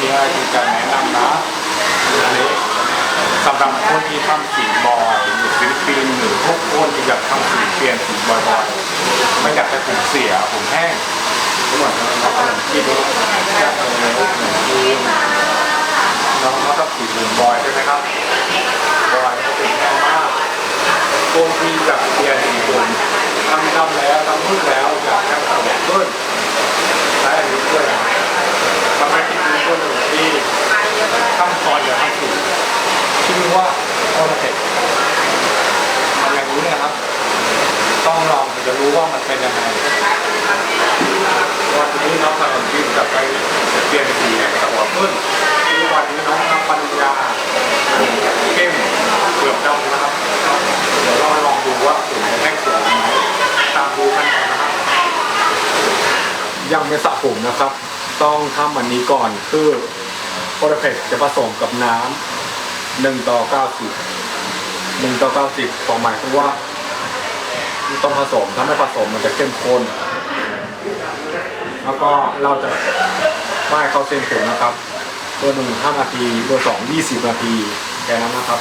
มีอะไรที่จะแนะนำนะอันนี้สำหรับคนที่ทำสีบอยหรือฟิลิปปินส์หรือพวกคนที่อยากทำสีเปลี่ยนสีบอยๆไม่อยากจะผมเสียผมแห้งเหมือนเราขนมที่ดูแค่เลยน้องเขาต้องสีผมบอยใช่ไหมครับบอยเขาเป็นแห้งมากคนที่อยากเปลี่ยนสีผมทำดำแล้วทำมืดแล้วอยากแค่ผม ว่าโอเทคทำอย่างนี้เนะครับ ต้องลองถึงจะรู้ว่ามันเป็นยังไงวันนี้น้องขนมจีนจะไปเปลี่ยนสีให้กับหัวขึ้นวันนี้น้องน้ำปัญญาเข้มเปลือกดำนะครับเดี๋ยวเราลองดูว่าสีจะแห้งสวยไหมตามดูกันนนะครับยังไม่สระผมนะครับ ต้องทำอันนี้ก่อนคือโปรเฟกจะผสมกับน้ำ หนึ่งต่อเก้าสิบหนึ่งต่อเก้าสิบความหมายคือว่าต้องผสมถ้าไม่ผสมมันจะเข้มข้นแล้วก็เราจะไม่เข้าเส้นผมนะครับเบอร์หนึ่งห้านาทีเบอร์สองยี่สิบนาทีแค่นั้นนะครับ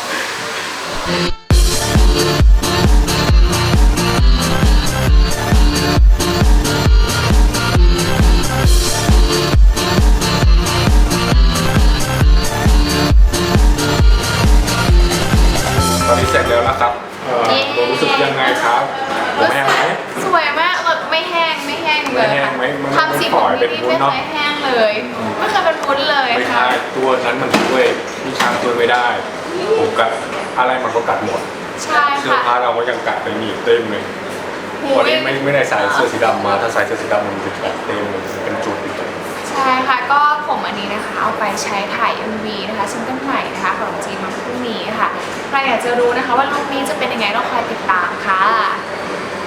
อนนี้เสร็จแล้วนะครับเอ่อเย้โดรู้สึกยังไงครับผมแห้งไหม สวยมากแบบไม่แห้งไม่แห้งเลยไม่แห้งไหมมันทำสีผมไม่นี่ปล่อยเป็นวุ้ไม่นเนอะเคยแห้งเลย ไม่เคยเป็นวุ้นเลยไม่ค่ะ ใช่ตัวนั้นมันช่วยพี่ช้างช่วยไม่ได้ผมกัดอะไรมันก็กัดหมดใช่เสื้อค่ะผ้าเราก็ยังกัดไปหนีบเต็มเลยหูวันนี้ไม่ไม่ได้ใส่เสื้อสีดำมา ถ้าใส่เสื้อสีดำมันจะกัดเต็มเลยเป็นจุดอีกเลย ใช่ค่ะก็ผมอันนี้นะคะเอาไปใช้ถ่าย MV นะคะซิงเกิลใหม่นะคะของจีนวันพรุ่งนี้ค่ะใครอยากจะรู้นะคะว่าลุคนี้จะเป็นยังไงต้องคอยติดตามค่ะ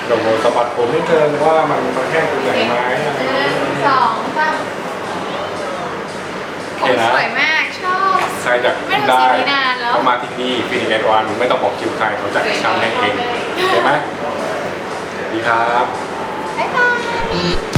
เดี๋ยวผมสะบัดผมนิดนึงว่ามันมันแห้งตรงไหนไหมอะไรหอย่างนึ่เงี้งยสองสามผมสวยมากชอบใครอยากไม่ทำได้สีนี้นานแล้วก็มาที่นี่ฟินิกแอนด์วันไม่ต้องบอกคิวใครเขาจัดช่างให้เองเห็นไหมสวัสดีครับ บ๊ายบาย